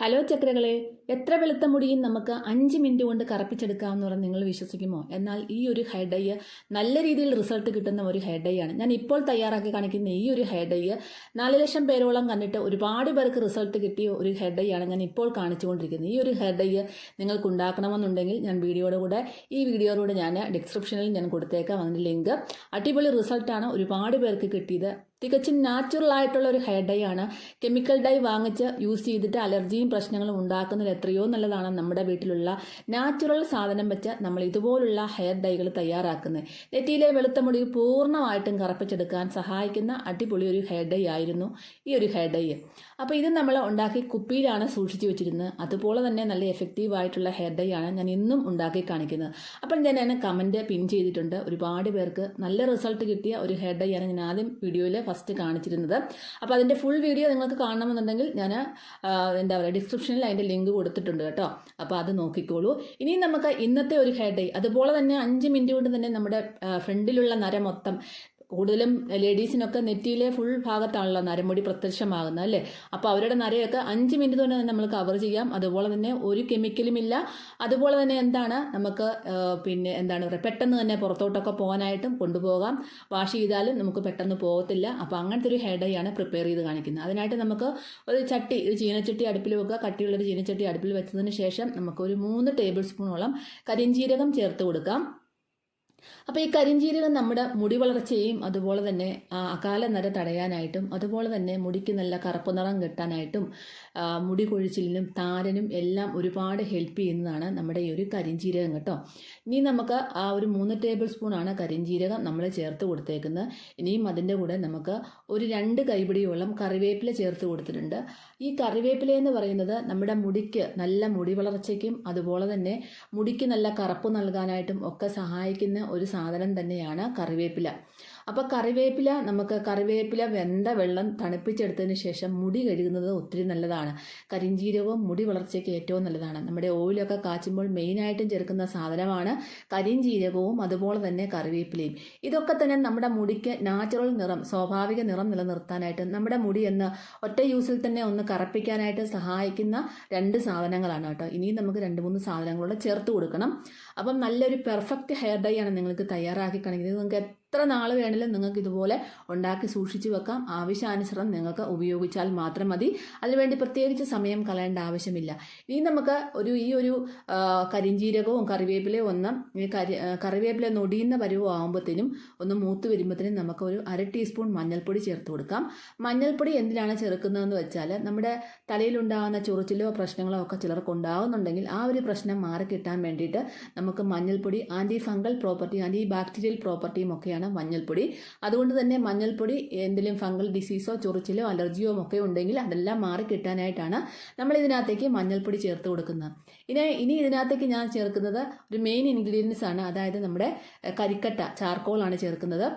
Hello ചക്രകളെ എത്ര വെളുത്ത മുടിയും നമുക്ക് അഞ്ച് മിനിറ്റ് കൊണ്ട് കറപ്പിച്ചെടുക്കാമെന്ന് പറഞ്ഞ് നിങ്ങൾ വിശ്വസിക്കുമോ? എന്നാൽ ഈ ഒരു ഹെയർ ഡൈ നല്ല രീതിയിൽ റിസൾട്ട് കിട്ടുന്ന ഒരു ഹെയർ ഡൈ ആണ്. ഞാൻ ഇപ്പോൾ തയ്യാറാക്കി കാണിക്കുന്ന ഈ ഒരു ഹെയർ ഡൈ നാല് ലക്ഷം പേരോളം കണ്ടിട്ട് ഒരുപാട് പേർക്ക് റിസൾട്ട് കിട്ടിയ ഒരു ഹെയർ ഡൈ ആണ് ഞാൻ ഇപ്പോൾ കാണിച്ചുകൊണ്ടിരിക്കുന്നത്. ഈ ഒരു ഹെയർ ഡൈ നിങ്ങൾക്ക് ഉണ്ടാക്കണമെന്നുണ്ടെങ്കിൽ ഞാൻ വീഡിയോയുടെ കൂടെ ഈ വീഡിയോയുടെ ഞാൻ ഡിസ്ക്രിപ്ഷനിൽ ഞാൻ കൊടുത്തേക്കാം. അതിന്റെ ലിങ്ക് അടിപൊളി റിസൾട്ടാണ് ഒരുപാട് പേർക്ക് കിട്ടിയത്. തികച്ചും നാച്ചുറൽ ആയിട്ടുള്ള ഒരു ഹെയർ ഡൈ ആണ് കെമിക്കൽ ഡൈ വാങ്ങിച്ച് യൂസ് ചെയ്തിട്ട് അലർജിയും പ്രശ്നങ്ങളും ഉണ്ടാക്കുന്നതിൽ എത്രയോ നല്ലതാണ് നമ്മുടെ വീട്ടിലുള്ള നാച്ചുറൽ സാധനം വെച്ച് നമ്മൾ ഇതുപോലുള്ള ഹെയർ ഡൈകൾ തയ്യാറാക്കുന്നത്. നെറ്റിയിലെ വെളുത്ത മുടി പൂർണമായിട്ടും കറപ്പിച്ചെടുക്കാൻ സഹായിക്കുന്ന അടിപൊളി ഒരു ഹെയർ ഡൈ ആയിരുന്നു ഈ ഒരു ഹെയർ ഡൈ അപ്പോൾ ഇത് നമ്മൾ ഉണ്ടാക്കി കുപ്പിയിലാണ് സൂക്ഷിച്ചു വെച്ചിരുന്നത്. അതുപോലെ തന്നെ നല്ല എഫക്റ്റീവ് ആയിട്ടുള്ള ഹെയർ ഡൈ ആണ് ഞാൻ ഇന്നും ഉണ്ടാക്കി കാണിക്കുന്നത്. അപ്പം ഞാൻ എന്നെ കമന്റ് പിൻ ചെയ്തിട്ടുണ്ട്. ഒരുപാട് പേർക്ക് നല്ല റിസൾട്ട് കിട്ടിയ ഒരു ഹെയർ ഡൈ ആണ് ഞാൻ ആദ്യം വീഡിയോയിൽ ഫസ്റ്റ് കാണിച്ചിരുന്നത്. അപ്പോൾ അതിന്റെ ഫുൾ വീഡിയോ നിങ്ങൾക്ക് കാണണമെന്നുണ്ടെങ്കിൽ ഞാൻ എന്താ പറയുക ഡിസ്ക്രിപ്ഷനിൽ അതിന്റെ ലിങ്ക് കൊടുത്തിട്ടുണ്ട് കേട്ടോ. അപ്പോൾ അത് നോക്കിക്കോളൂ. ഇനി നമുക്ക് ഇന്നത്തെ ഒരു ഹെഡ് അതുപോലെ തന്നെ അഞ്ച് മിനിറ്റ് കൊണ്ട് തന്നെ നമ്മുടെ ഫ്രണ്ടിലുള്ള നര മൊത്തം കൂടുതലും ലേഡീസിനൊക്കെ നെറ്റിയിലെ ഫുൾ ഭാഗത്താണല്ലോ നരമുടി പ്രത്യക്ഷമാകുന്നത് അല്ലേ? അപ്പോൾ അവരുടെ നരയൊക്കെ അഞ്ച് മിനിറ്റ് തന്നെ നമ്മൾ കവർ ചെയ്യാം. അതുപോലെ തന്നെ ഒരു കെമിക്കലും ഇല്ല. അതുപോലെ തന്നെ എന്താണ്? നമുക്ക് പിന്നെ എന്താണ് പറയുക? പെട്ടെന്ന് തന്നെ പുറത്തോട്ടൊക്കെ പോകാനായിട്ടും കൊണ്ടുപോകാം. വാഷ് ചെയ്താലും നമുക്ക് പെട്ടെന്ന് പോകത്തില്ല. അപ്പോൾ അങ്ങനത്തെ ഒരു ഹെയർ ഡൈ ആണ് പ്രിപ്പയർ ചെയ്ത് കാണിക്കുന്നത്. അതിനായിട്ട് നമുക്ക് ഒരു ചട്ടി ഒരു ചീനച്ചട്ടി അടുപ്പിൽ വെക്കുക. കട്ടിയുള്ളൊരു ചീനച്ചട്ടി അടുപ്പിൽ വെച്ചതിന് ശേഷം നമുക്ക് ഒരു മൂന്ന് ടേബിൾ സ്പൂണോളം കരിഞ്ജീരകം ചേർത്ത് കൊടുക്കാം. അപ്പോൾ ഈ കരിഞ്ജീരകം നമ്മുടെ മുടി വളർച്ചയെയും അതുപോലെ തന്നെ അകാല നര തടയാനായിട്ടും അതുപോലെ തന്നെ മുടിക്ക് നല്ല കറുപ്പ് നിറം കിട്ടാനായിട്ടും മുടി കൊഴിച്ചിലിനും താരനും എല്ലാം ഒരുപാട് ഹെൽപ്പ് ചെയ്യുന്നതാണ് നമ്മുടെ ഈ ഒരു കരിഞ്ജീരകം കേട്ടോ. ഇനി നമുക്ക് ആ ഒരു മൂന്ന് ടേബിൾ സ്പൂണാണ് കരിഞ്ജീരകം നമ്മൾ ചേർത്ത് കൊടുത്തേക്കുന്നത്. ഇനിയും അതിന്റെ കൂടെ നമുക്ക് ഒരു രണ്ട് കൈപിടിയോളം കറിവേപ്പില ചേർത്ത് കൊടുത്തിട്ടുണ്ട്. ഈ കറിവേപ്പില എന്ന് പറയുന്നത് നമ്മുടെ മുടിക്ക് നല്ല മുടി വളർച്ചയ്ക്കും അതുപോലെ തന്നെ മുടിക്ക് നല്ല കറുപ്പ് നൽകാനായിട്ടും ഒക്കെ സഹായിക്കുന്ന ഒരു സാധനം തന്നെയാണ് കറിവേപ്പില. അപ്പോൾ കറിവേപ്പില നമുക്ക് കറിവേപ്പില വെന്ത വെള്ളം തണുപ്പിച്ചെടുത്തതിന് ശേഷം മുടി കഴുകുന്നത് ഒത്തിരി നല്ലതാണ്. കരിഞ്ചീരകവും മുടി വളർച്ചയ്ക്ക് ഏറ്റവും നല്ലതാണ്. നമ്മുടെ ഓയിലൊക്കെ കാച്ചുമ്പോൾ മെയിനായിട്ടും ചേർക്കുന്ന സാധനമാണ് കരിഞ്ചീരകവും അതുപോലെ തന്നെ കറിവേപ്പിലയും. ഇതൊക്കെ തന്നെ നമ്മുടെ മുടിക്ക് നാച്ചുറൽ നിറം സ്വാഭാവിക നിറം നിലനിർത്താനായിട്ട് നമ്മുടെ മുടി എന്ന് ഒറ്റ യൂസിൽ തന്നെ ഒന്ന് കറപ്പിക്കാനായിട്ട് സഹായിക്കുന്ന രണ്ട് സാധനങ്ങളാണ് കേട്ടോ. ഇനിയും നമുക്ക് രണ്ട് മൂന്ന് സാധനങ്ങളോട് ചേർത്ത് കൊടുക്കണം. അപ്പം നല്ലൊരു പെർഫെക്റ്റ് ഹെയർ ഡൈ ആണ് നിങ്ങൾക്ക് തയ്യാറാക്കി കാണിക്കുന്നത് നിങ്ങൾക്ക് എത്ര നാൾ വേണമെങ്കിലും നിങ്ങൾക്ക് ഇതുപോലെ ഉണ്ടാക്കി സൂക്ഷിച്ചു വെക്കാം. ആവശ്യാനുസരണം നിങ്ങൾക്ക് ഉപയോഗിച്ചാൽ മാത്രം മതി. അതിനുവേണ്ടി പ്രത്യേകിച്ച് സമയം കളയേണ്ട ആവശ്യമില്ല. ഇനി നമുക്ക് ഒരു ഈ ഒരു കരിഞ്ചീരകവും കറിവേപ്പിലയും ഒന്ന് കരി കറിവേപ്പില നൊടിയുന്ന പരുവം ആകുമ്പോഴത്തേനും ഒന്ന് മൂത്ത് വരുമ്പോഴത്തേനും നമുക്ക് ഒരു അര ടീസ്പൂൺ മഞ്ഞൾപ്പൊടി ചേർത്ത് കൊടുക്കാം. മഞ്ഞൾപ്പൊടി എന്തിനാണ് ചേർക്കുന്നതെന്ന് വെച്ചാൽ നമ്മുടെ തലയിലുണ്ടാകുന്ന ചൊറിച്ചിലോ പ്രശ്നങ്ങളോ ഒക്കെ ചിലർക്ക് ഉണ്ടാകുന്നുണ്ടെങ്കിൽ ആ ഒരു പ്രശ്നം മാറി കിട്ടാൻ വേണ്ടിയിട്ട് നമുക്ക് മഞ്ഞൾപ്പൊടി anti fungal property anti bacterial പ്രോപ്പർട്ടിയും ഒക്കെയാണ് മഞ്ഞൾപ്പൊടി. അതുകൊണ്ട് തന്നെ മഞ്ഞൾപ്പൊടി എന്തെങ്കിലും ഫംഗൽ ഡിസീസോ ചൊറിച്ചിലോ അലർജിയോ ഒക്കെ ഉണ്ടെങ്കിൽ അതെല്ലാം മാറി കിട്ടാനായിട്ടാണ് നമ്മൾ ഇതിനകത്തേക്ക് മഞ്ഞൾപ്പൊടി ചേർത്ത് കൊടുക്കുന്നത്. ഇനി ഇനി ഇതിനകത്തേക്ക് ഞാൻ ചേർക്കുന്നത് ഒരു മെയിൻ ഇൻഗ്രീഡിയൻസ് ആണ്. അതായത് നമ്മുടെ കരിക്കട്ട ചാർക്കോളാണ് ചേർക്കുന്നത്.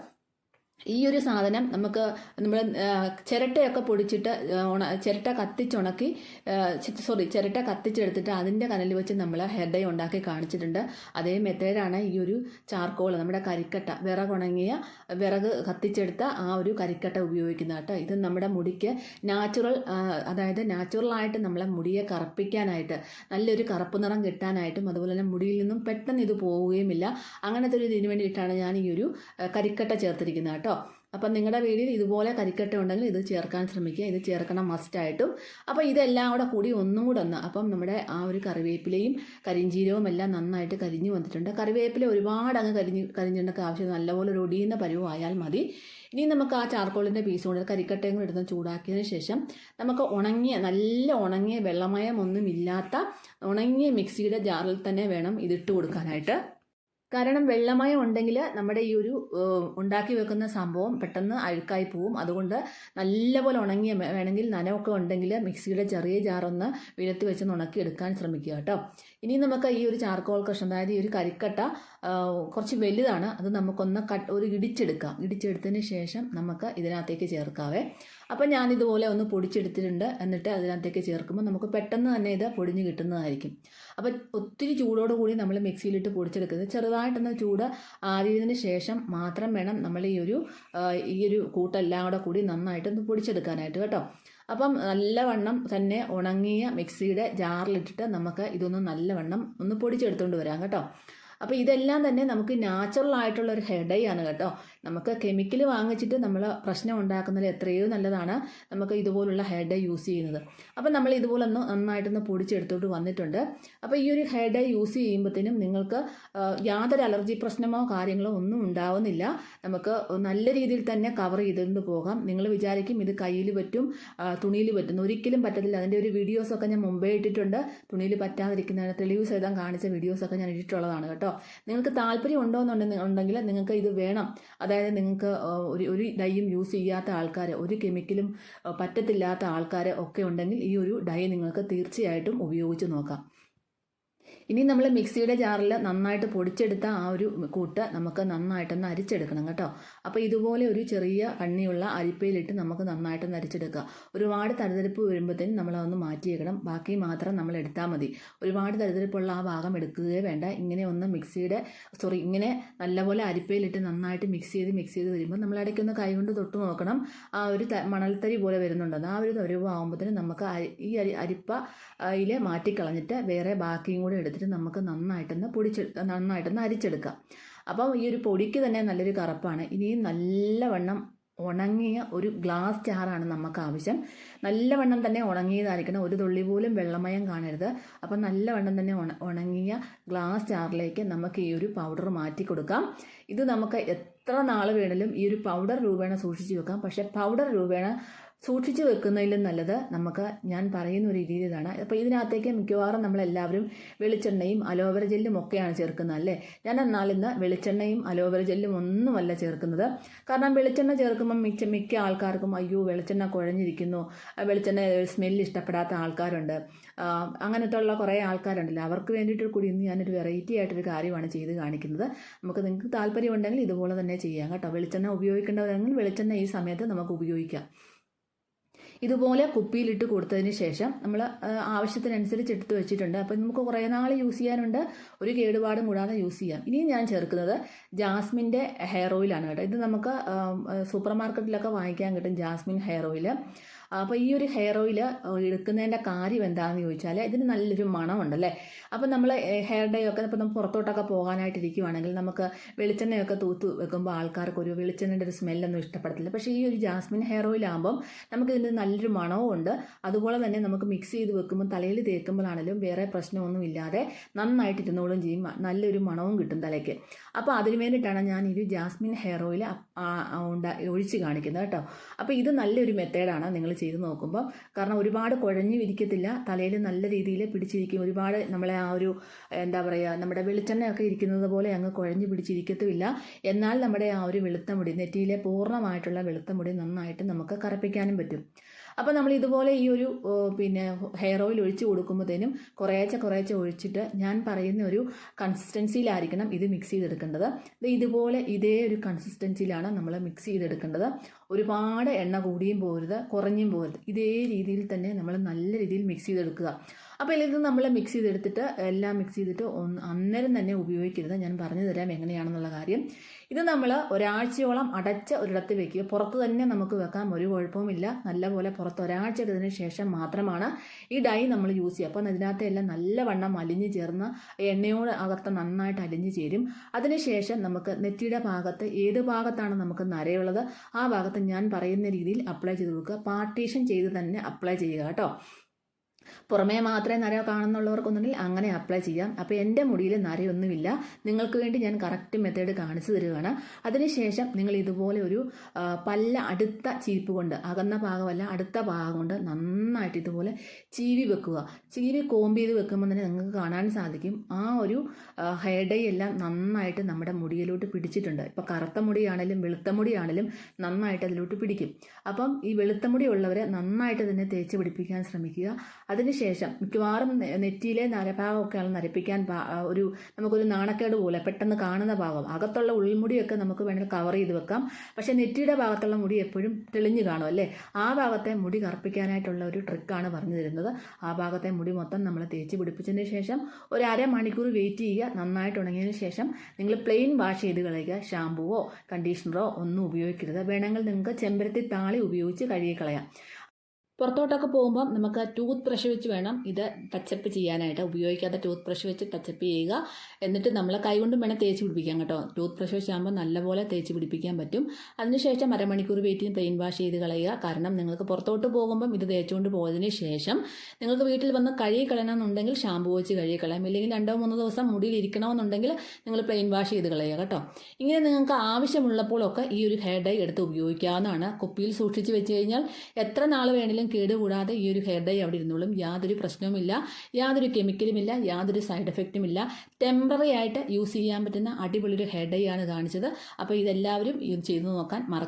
ഈ ഒരു സാധനം നമുക്ക് നമ്മൾ ചിരട്ടയൊക്കെ പൊടിച്ചിട്ട് ഉണ ചിരട്ട കത്തിച്ചുണക്കി സോറി ചിരട്ട കത്തിച്ചെടുത്തിട്ട് അതിന്റെ കനലിൽ വെച്ച് നമ്മൾ ഹെയർ ഡൈ ഉണ്ടാക്കി കാണിച്ചിട്ടുണ്ട്. അതേ മെത്തേഡാണ് ഈ ഒരു ചാർക്കോൾ നമ്മുടെ കരിക്കട്ട വിറകുണങ്ങിയ വിറക് കത്തിച്ചെടുത്ത ആ ഒരു കരിക്കട്ട ഉപയോഗിക്കുന്ന കേട്ടോ. ഇത് നമ്മുടെ മുടിക്ക് നാച്ചുറൽ അതായത് നാച്ചുറലായിട്ട് നമ്മളെ മുടിയെ കറുപ്പിക്കാനായിട്ട് നല്ലൊരു കറുപ്പ് നിറം കിട്ടാനായിട്ടും അതുപോലെ തന്നെ മുടിയിൽ നിന്നും പെട്ടെന്ന് ഇത് പോവുകയുമില്ല. അങ്ങനത്തെ ഒരു ഇതിന് വേണ്ടിയിട്ടാണ് ഞാൻ ഈ ഒരു കരിക്കട്ട ചേർത്തിരിക്കുന്നത് കേട്ടോ. കേട്ടോ. അപ്പം നിങ്ങളുടെ വീട്ടിൽ ഇതുപോലെ കരിക്കട്ട ഉണ്ടെങ്കിൽ ഇത് ചേർക്കാൻ ശ്രമിക്കുക. ഇത് ചേർക്കണം മസ്റ്റായിട്ടും അപ്പോൾ ഇതെല്ലാം കൂടെ കൂടി ഒന്നും കൂടെ ഒന്ന് അപ്പം നമ്മുടെ ആ ഒരു കറിവേപ്പിലയും കരിഞ്ചീരവും എല്ലാം നന്നായിട്ട് കരിഞ്ഞു വന്നിട്ടുണ്ട്. കറിവേപ്പില ഒരുപാട് അങ്ങ് കരിഞ്ഞ് കരിഞ്ഞിട്ടൊക്കെ ആവശ്യം നല്ലപോലെ ഒരു ഒടിയുന്ന പരുവായാൽ മതി. ഇനി നമുക്ക് ആ ചാർക്കോളിന്റെ പീസ് കൊണ്ട് കരിക്കട്ടയും കൂടെ എടുത്ത് ചൂടാക്കിയതിന് ശേഷം നമുക്ക് ഉണങ്ങിയ നല്ല ഉണങ്ങിയ വെള്ളമയമൊന്നും ഇല്ലാത്ത ഉണങ്ങിയ മിക്സിയുടെ ജാറിൽ തന്നെ വേണം ഇതിട്ട് കൊടുക്കാനായിട്ട്. കാരണം വെള്ളമയം ഉണ്ടെങ്കിൽ നമ്മുടെ ഈ ഒരു ഉണ്ടാക്കി വെക്കുന്ന സംഭവം പെട്ടെന്ന് അഴുക്കായി പോവും. അതുകൊണ്ട് നല്ലപോലെ ഉണങ്ങിയ വേണമെങ്കിൽ നനവൊക്കെ ഉണ്ടെങ്കിൽ മിക്സിയുടെ ചെറിയ ജാറൊന്ന് വിലത്തി വെച്ച് ഉണക്കി എടുക്കാൻ ശ്രമിക്കുക കേട്ടോ. ഇനി നമുക്ക് ഈ ഒരു ചാർക്കോൾ കഷ്ണം അതായത് ഈ ഒരു കരിക്കട്ട കുറച്ച് വലുതാണ്. അത് നമുക്കൊന്ന് കട്ട് ഒരു ഇടിച്ചെടുക്കാം. ഇടിച്ചെടുത്തതിന് ശേഷം നമുക്ക് ഇതിനകത്തേക്ക് ചേർക്കാവേ. അപ്പം ഞാനിതുപോലെ ഒന്ന് പൊടിച്ചെടുത്തിട്ടുണ്ട്. എന്നിട്ട് അതിനകത്തേക്ക് ചേർക്കുമ്പോൾ നമുക്ക് പെട്ടെന്ന് തന്നെ ഇത് പൊടിഞ്ഞ് കിട്ടുന്നതായിരിക്കും. അപ്പം ഒത്തിരി ചൂടോട് കൂടി നമ്മൾ മിക്സിയിലിട്ട് പൊടിച്ചെടുക്കുന്നത് ചെറുതായിട്ടൊന്ന് ചൂട് ആറിയതിന് ശേഷം മാത്രം വേണം നമ്മൾ ഈ ഒരു ഈ ഒരു കൂട്ടെല്ലാം കൂടെ കൂടി നന്നായിട്ടൊന്ന് പൊടിച്ചെടുക്കാനായിട്ട് കേട്ടോ. അപ്പം നല്ലവണ്ണം തന്നെ ഉണങ്ങിയ മിക്സിയുടെ ജാറിലിട്ടിട്ട് നമുക്ക് ഇതൊന്ന് നല്ലവണ്ണം ഒന്ന് പൊടിച്ചെടുത്തുകൊണ്ട് വരാം കേട്ടോ. അപ്പോൾ ഇതെല്ലാം തന്നെ നമുക്ക് നാച്ചുറൽ ആയിട്ടുള്ള ഒരു ഹെഡയാണ് ആണ് കേട്ടോ. നമുക്ക് കെമിക്കൽ വാങ്ങിച്ചിട്ട് നമ്മൾ പ്രശ്നം ഉണ്ടാക്കുന്നതിൽ എത്രയോ നല്ലതാണ് നമുക്ക് ഇതുപോലുള്ള ഹെഡ് യൂസ് ചെയ്യുന്നത്. അപ്പോൾ നമ്മൾ ഇതുപോലെ ഒന്ന് നന്നായിട്ടൊന്ന് പൊടിച്ചെടുത്തോട്ട് വന്നിട്ടുണ്ട്. അപ്പോൾ ഈ ഒരു ഹെഡ് യൂസ് ചെയ്യുമ്പോഴത്തേനും നിങ്ങൾക്ക് യാതൊരു അലർജി പ്രശ്നമോ കാര്യങ്ങളോ ഒന്നും ഉണ്ടാവുന്നില്ല. നമുക്ക് നല്ല രീതിയിൽ തന്നെ കവർ ചെയ്തുകൊണ്ട് പോകാം. നിങ്ങൾ വിചാരിക്കും ഇത് കയ്യിൽ പറ്റും തുണിയിൽ പറ്റും. ഒരിക്കലും പറ്റത്തില്ല. അതിന്റെ ഒരു വീഡിയോസൊക്കെ ഞാൻ മുമ്പേ ഇട്ടിട്ടുണ്ട്. തുണിയിൽ പറ്റാതിരിക്കുന്നതിന് തെളിവ് സഹിതം കാണിച്ച വീഡിയോസൊക്കെ ഞാൻ ഇട്ടിട്ടുള്ളതാണ് കേട്ടോ. നിങ്ങൾക്ക് താല്പര്യം ഉണ്ടോ എന്നുണ്ടെങ്കിൽ നിങ്ങൾക്ക് ഇത് വേണം. അതായത് നിങ്ങൾക്ക് ഒരു ഒരു ഡൈയും യൂസ് ചെയ്യാത്ത ആൾക്കാർ ഒരു കെമിക്കലും പറ്റത്തില്ലാത്ത ആൾക്കാർ ഒക്കെ ഉണ്ടെങ്കിൽ ഈ ഒരു ഡൈ നിങ്ങൾക്ക് തീർച്ചയായിട്ടും ഉപയോഗിച്ച് നോക്കാം. ഇനി നമ്മൾ മിക്സിയുടെ ജാറിൽ നന്നായിട്ട് പൊടിച്ചെടുത്ത ആ ഒരു കൂട്ട് നമുക്ക് നന്നായിട്ടൊന്ന് അരിച്ചെടുക്കണം കേട്ടോ. അപ്പോൾ ഇതുപോലെ ഒരു ചെറിയ കണ്ണിയുള്ള അരിപ്പയിലിട്ട് നമുക്ക് നന്നായിട്ടൊന്ന് അരിച്ചെടുക്കുക. ഒരുപാട് തരിതരിപ്പ് വരുമ്പോഴത്തേനും നമ്മൾ അതൊന്ന് മാറ്റിയേക്കണം. ബാക്കി മാത്രം നമ്മൾ എടുത്താൽ മതി. ഒരുപാട് തരിതരിപ്പുള്ള ആ ഭാഗം എടുക്കുകയേ വേണ്ട. ഇങ്ങനെ ഒന്ന് മിക്സിയുടെ സോറി ഇങ്ങനെ നല്ലപോലെ അരിപ്പയിലിട്ട് നന്നായിട്ട് മിക്സ് ചെയ്ത് മിക്സ് ചെയ്ത് വരുമ്പോൾ നമ്മൾ ഇടയ്ക്കൊന്ന് കൈ കൊണ്ട് തൊട്ട് നോക്കണം. ആ ഒരു മണൽത്തരി പോലെ വരുന്നുണ്ടെന്ന് ആ ഒരു തരുവാകുമ്പോഴത്തേനും നമുക്ക് ഈ അരി അരിപ്പ അതിൽ മാറ്റിക്കളഞ്ഞിട്ട് വേറെ ബാക്കിയും കൂടെ എടുത്തിട്ട് നമുക്ക് നന്നായിട്ടൊന്ന് പൊടിച്ച് നന്നായിട്ടൊന്ന് അരിച്ചെടുക്കാം. അപ്പം ഈ ഒരു പൊടിക്ക് തന്നെ നല്ലൊരു കറുപ്പാണ്. ഇനിയും നല്ലവണ്ണം ഉണങ്ങിയ ഒരു ഗ്ലാസ് ജാറാണ് നമുക്ക് ആവശ്യം. നല്ലവണ്ണം തന്നെ ഉണങ്ങിയതായിരിക്കണം. ഒരു തുള്ളി പോലും വെള്ളമയം കാണരുത്. അപ്പം നല്ലവണ്ണം തന്നെ ഉണങ്ങിയ ഗ്ലാസ് ജാറിലേക്ക് നമുക്ക് ഈ ഒരു പൗഡർ മാറ്റി കൊടുക്കാം. ഇത് നമുക്ക് എത്ര നാൾ വേണമെങ്കിലും ഈ ഒരു പൗഡർ രൂപേണ സൂക്ഷിച്ചു വെക്കാം. പക്ഷേ പൗഡർ രൂപേണ സൂക്ഷിച്ച് വെക്കുന്നതിലും നല്ലത് നമുക്ക് ഞാൻ പറയുന്ന ഒരു രീതി ഇതാണ് അപ്പോൾ ഇതിനകത്തേക്ക് മിക്കവാറും നമ്മളെല്ലാവരും വെളിച്ചെണ്ണയും അലോവേര ജെല്ലും ഒക്കെയാണ് ചേർക്കുന്നത് അല്ലേ? ഞാൻ എന്നാൽ ഇന്ന് വെളിച്ചെണ്ണയും അലോവേര ജെല്ലും ഒന്നുമല്ല ചേർക്കുന്നത്. കാരണം വെളിച്ചെണ്ണ ചേർക്കുമ്പോൾ മിച്ച മിക്ക ആൾക്കാർക്കും അയ്യോ വെളിച്ചെണ്ണ കുഴഞ്ഞിരിക്കുന്നു. വെളിച്ചെണ്ണ സ്മെല്ല് ഇഷ്ടപ്പെടാത്ത ആൾക്കാരുണ്ട്. അങ്ങനത്തെ ഉള്ള കുറേ ആൾക്കാരുണ്ടല്ലോ. അവർക്ക് വേണ്ടിയിട്ട് കൂടി ഇന്ന് ഞാനൊരു വെറൈറ്റി ആയിട്ടൊരു കാര്യമാണ് ചെയ്ത് കാണിക്കുന്നത്. നമുക്ക് നിങ്ങൾക്ക് താല്പര്യമുണ്ടെങ്കിൽ ഇതുപോലെ തന്നെ ചെയ്യാം കേട്ടോ. വെളിച്ചെണ്ണ ഉപയോഗിക്കേണ്ടവരെങ്കിൽ വെളിച്ചെണ്ണ ഈ സമയത്ത് നമുക്ക് ഉപയോഗിക്കാം. ഇതുപോലെ കുപ്പിയിലിട്ട് കൊടുത്തതിന് ശേഷം നമ്മൾ ആവശ്യത്തിനനുസരിച്ച് എടുത്ത് വെച്ചിട്ടുണ്ട്. അപ്പം നമുക്ക് കുറേ നാൾ യൂസ് ചെയ്യാനുണ്ട്. ഒരു കേടുപാടും കൂടാതെ യൂസ് ചെയ്യാം. ഇനി ഞാൻ ചേർക്കുന്നത് ജാസ്മിന്റെ ഹെയർ ഓയിലാണ് കേട്ടോ. ഇത് നമുക്ക് സൂപ്പർ മാർക്കറ്റിലൊക്കെ വാങ്ങിക്കാൻ കിട്ടും ജാസ്മിൻ ഹെയർ ഓയിൽ അപ്പോൾ ഈ ഒരു ഹെയർ ഓയിൽ എടുക്കുന്നതിന്റെ കാര്യം എന്താണെന്ന് ചോദിച്ചാൽ ഇതിന് നല്ലൊരു മണമുണ്ടല്ലേ? അപ്പം നമ്മൾ ഹെയർ ഡേ ഒക്കെ ഇപ്പം നമ്മൾ പുറത്തോട്ടൊക്കെ പോകാനായിട്ടിരിക്കുവാണെങ്കിൽ നമുക്ക് വെളിച്ചെണ്ണയൊക്കെ തൂത്ത് വെക്കുമ്പോൾ ആൾക്കാർക്ക് ഒരു വെളിച്ചെണ്ണയുടെ ഒരു സ്മെല്ലൊന്നും ഇഷ്ടപ്പെടത്തില്ല. പക്ഷേ ഈ ഒരു ജാസ്മിൻ ഹെയർ ഓയിൽ ആകുമ്പം നമുക്ക് ഇതിന് നല്ലൊരു മണവും ഉണ്ട് അതുപോലെ തന്നെ നമുക്ക് മിക്സ് ചെയ്ത് വെക്കുമ്പോൾ തലയിൽ തേക്കുമ്പോഴാണെങ്കിലും വേറെ പ്രശ്നമൊന്നും ഇല്ലാതെ നന്നായിട്ട് ഇരുന്നോളും ചെയ്യും. നല്ലൊരു മണവും കിട്ടും തലയ്ക്ക്. അപ്പോൾ അതിന് വേണ്ടിയിട്ടാണ് ഞാൻ ഈ ഒരു ജാസ്മിൻ ഹെയർ ഓയിൽ ഒഴിച്ച് കാണിക്കുന്നത് കേട്ടോ. അപ്പോൾ ഇത് നല്ലൊരു മെത്തേഡാണ് നിങ്ങൾ ചെയ്ത് നോക്കുമ്പോൾ കാരണം ഒരുപാട് കുഴഞ്ഞു ഇരിക്കത്തില്ല. തലയിൽ നല്ല രീതിയിൽ പിടിച്ചിരിക്കും. ഒരുപാട് നമ്മളെ ആ ഒരു എന്താ പറയുക നമ്മുടെ വെളിച്ചെണ്ണയൊക്കെ ഇരിക്കുന്നത് പോലെ അങ്ങ് കുഴഞ്ഞു പിടിച്ചിരിക്കത്തുമില്ല. എന്നാൽ നമ്മുടെ ആ ഒരു വെളുത്ത മുടി നെറ്റിയിലെ പൂർണമായിട്ടുള്ള വെളുത്ത മുടി നന്നായിട്ട് നമുക്ക് കറപ്പിക്കാനും പറ്റും. അപ്പോൾ നമ്മൾ ഇതുപോലെ ഈ ഒരു പിന്നെ ഹെയർ ഓയിൽ ഒഴിച്ച് കൊടുക്കുമ്പോഴത്തേനും കുറേച്ച കുറേച്ച ഒഴിച്ചിട്ട് ഞാൻ പറയുന്ന ഒരു കൺസിസ്റ്റൻസിയിലായിരിക്കണം ഇത് മിക്സ് ചെയ്തെടുക്കേണ്ടത്. ഇത് ഇതുപോലെ ഇതേ ഒരു കൺസിസ്റ്റൻസിയിലാണ് നമ്മൾ മിക്സ് ചെയ്തെടുക്കേണ്ടത്. ഒരുപാട് എണ്ണ കൂടിയും പോരുത് കുറഞ്ഞും പോരുത്. ഇതേ രീതിയിൽ തന്നെ നമ്മൾ നല്ല രീതിയിൽ മിക്സ് ചെയ്തെടുക്കുക. അപ്പോൾ ഇത് നമ്മൾ മിക്സ് ചെയ്തെടുത്തിട്ട് എല്ലാം മിക്സ് ചെയ്തിട്ട് ഒന്ന് അന്നേരം തന്നെ ഉപയോഗിക്കരുത്. ഞാൻ പറഞ്ഞു തരാം എങ്ങനെയാണെന്നുള്ള കാര്യം. ഇത് നമ്മൾ ഒരാഴ്ചയോളം അടച്ച ഒരിടത്ത് വെക്കുക. പുറത്ത് തന്നെ നമുക്ക് വെക്കാം. ഒരു കുഴപ്പവുമില്ല. നല്ലപോലെ പുറത്ത് ഒരാഴ്ച ഇട്ടതിന് ശേഷം മാത്രമാണ് ഈ ഡൈ നമ്മൾ യൂസ് ചെയ്യുക. അപ്പം ഇതിനകത്ത് എല്ലാം നല്ലവണ്ണം അലിഞ്ഞ് ചേർന്ന് എണ്ണയോട് അകത്ത് നന്നായിട്ട് അലിഞ്ഞ് ചേരും. അതിനുശേഷം നമുക്ക് നെറ്റിയുടെ ഭാഗത്ത് ഏത് ഭാഗത്താണ് നമുക്ക് നരയുള്ളത് ആ ഭാഗത്ത് ഞാൻ പറയുന്ന രീതിയിൽ അപ്ലൈ ചെയ്ത് കൊടുക്കുക. പാർട്ടീഷൻ ചെയ്ത് തന്നെ അപ്ലൈ ചെയ്യുക കേട്ടോ. പുറമേ മാത്രമേ നര കാണുന്നുള്ളവർക്കൊന്നുണ്ടെങ്കിൽ അങ്ങനെ അപ്ലൈ ചെയ്യാം. അപ്പോൾ എന്റെ മുടിയിൽ നരയൊന്നുമില്ല. നിങ്ങൾക്ക് വേണ്ടി ഞാൻ കറക്റ്റ് മെത്തേഡ് കാണിച്ചു തരികയാണ് അതിനുശേഷം നിങ്ങൾ ഇതുപോലെ ഒരു പല്ല അടുത്ത ചീപ്പ് കൊണ്ട് അകന്ന ഭാഗമല്ല അടുത്ത ഭാഗം കൊണ്ട് നന്നായിട്ട് ഇതുപോലെ ചീവി വെക്കുക. ചീവി കോമ്പ് ചെയ്ത് വെക്കുമ്പോൾ തന്നെ നിങ്ങൾക്ക് കാണാൻ സാധിക്കും. ആ ഒരു ഹെയർ എല്ലാം നന്നായിട്ട് നമ്മുടെ മുടിയിലോട്ട് പിടിച്ചിട്ടുണ്ട്. ഇപ്പോൾ കറുത്ത മുടിയാണെങ്കിലും വെളുത്ത മുടിയാണെങ്കിലും നന്നായിട്ട് അതിലോട്ട് പിടിക്കും. അപ്പം ഈ വെളുത്ത മുടി ഉള്ളവരെ നന്നായിട്ട് തന്നെ തേച്ച് പിടിപ്പിക്കാൻ ശ്രമിക്കുക. അതിനുശേഷം മിക്കവാറും നെറ്റിയിലെ നരഭാഗമൊക്കെയാണ് നരപ്പിക്കാൻ ഒരു നമുക്കൊരു നാണക്കേട് പോലെ പെട്ടെന്ന് കാണുന്ന ഭാഗം. അകത്തുള്ള ഉൾമുടിയൊക്കെ നമുക്ക് വേണമെങ്കിൽ കവർ ചെയ്ത് വെക്കാം. പക്ഷേ നെറ്റിയുടെ ഭാഗത്തുള്ള മുടി എപ്പോഴും തെളിഞ്ഞു കാണും അല്ലേ? ആ ഭാഗത്തെ മുടി കറുപ്പിക്കാനായിട്ടുള്ള ഒരു ട്രിക്കാണ് പറഞ്ഞു തരുന്നത്. ആ ഭാഗത്തെ മുടി മൊത്തം നമ്മൾ തേച്ച് പിടിപ്പിച്ചതിന് ശേഷം ഒരു അരമണിക്കൂർ വെയിറ്റ് ചെയ്യുക. നന്നായിട്ട് ഉണങ്ങിയതിന് ശേഷം നിങ്ങൾ പ്ലെയിൻ വാഷ് ചെയ്ത് കളയുക. ഷാമ്പുവോ കണ്ടീഷണറോ ഒന്നും ഉപയോഗിക്കരുത്. വേണമെങ്കിൽ നിങ്ങൾക്ക് ചെമ്പരത്തി താളി ഉപയോഗിച്ച് കഴുകി കളയാം. പുറത്തോട്ടൊക്കെ പോകുമ്പോൾ നമുക്ക് ടൂത്ത് ബ്രഷ് വെച്ച് വേണം ഇത് ടച്ചപ്പ് ചെയ്യാനായിട്ട്. ഉപയോഗിക്കാത്ത ടൂത്ത് ബ്രഷ് വെച്ച് ടച്ചപ്പ് ചെയ്യുക. എന്നിട്ട് നമ്മൾ കൈകൊണ്ടും വേണം തേച്ച് പിടിപ്പിക്കാം കേട്ടോ. ടൂത്ത് ബ്രഷ് വെച്ചാകുമ്പോൾ നല്ലപോലെ തേച്ച് പിടിപ്പിക്കാൻ പറ്റും. അതിനുശേഷം അരമണിക്കൂർ വെയിറ്റ് ചെയ്ത് ബ്രെയിൻ വാഷ് ചെയ്ത് കളയുക. കാരണം നിങ്ങൾക്ക് പുറത്തോട്ട് പോകുമ്പം ഇത് തേച്ചുകൊണ്ട് പോയതിന് ശേഷം നിങ്ങൾക്ക് വീട്ടിൽ വന്ന് കഴുകി കളയണമെന്നുണ്ടെങ്കിൽ ഷാമ്പു വെച്ച് കഴുകി കളയാം. ഇല്ലെങ്കിൽ രണ്ടോ മൂന്നോ ദിവസം മുടിയിൽ ഇരിക്കണമെന്നുണ്ടെങ്കിൽ നിങ്ങൾ പ്ലെയിൻ വാഷ് ചെയ്ത് കളയുക കേട്ടോ. ഇങ്ങനെ നിങ്ങൾക്ക് ആവശ്യമുള്ളപ്പോഴൊക്കെ ഈ ഒരു ഹെയർ ഡൈ എടുത്ത് ഉപയോഗിക്കാവുന്നതാണ്. കുപ്പിയിൽ സൂക്ഷിച്ച് വെച്ച് കഴിഞ്ഞാൽ എത്ര നാൾ വേണമെങ്കിലും കേടുകൂടാതെ ഈ ഒരു ഹെയർ ഡൈ അവിടെ ഇരുന്നോളും. യാതൊരു പ്രശ്നവുമില്ല യാതൊരു കെമിക്കലുമില്ല യാതൊരു സൈഡ് എഫക്റ്റും ഇല്ല. ടെമ്പററി ആയിട്ട് യൂസ് ചെയ്യാൻ പറ്റുന്ന അടിപൊളി ഒരു ഹെയർ ഡൈ ആണ് കാണിച്ചത്. അപ്പോൾ ഇതെല്ലാവരും ഇത് ചെയ്തു നോക്കാൻ മറക്കും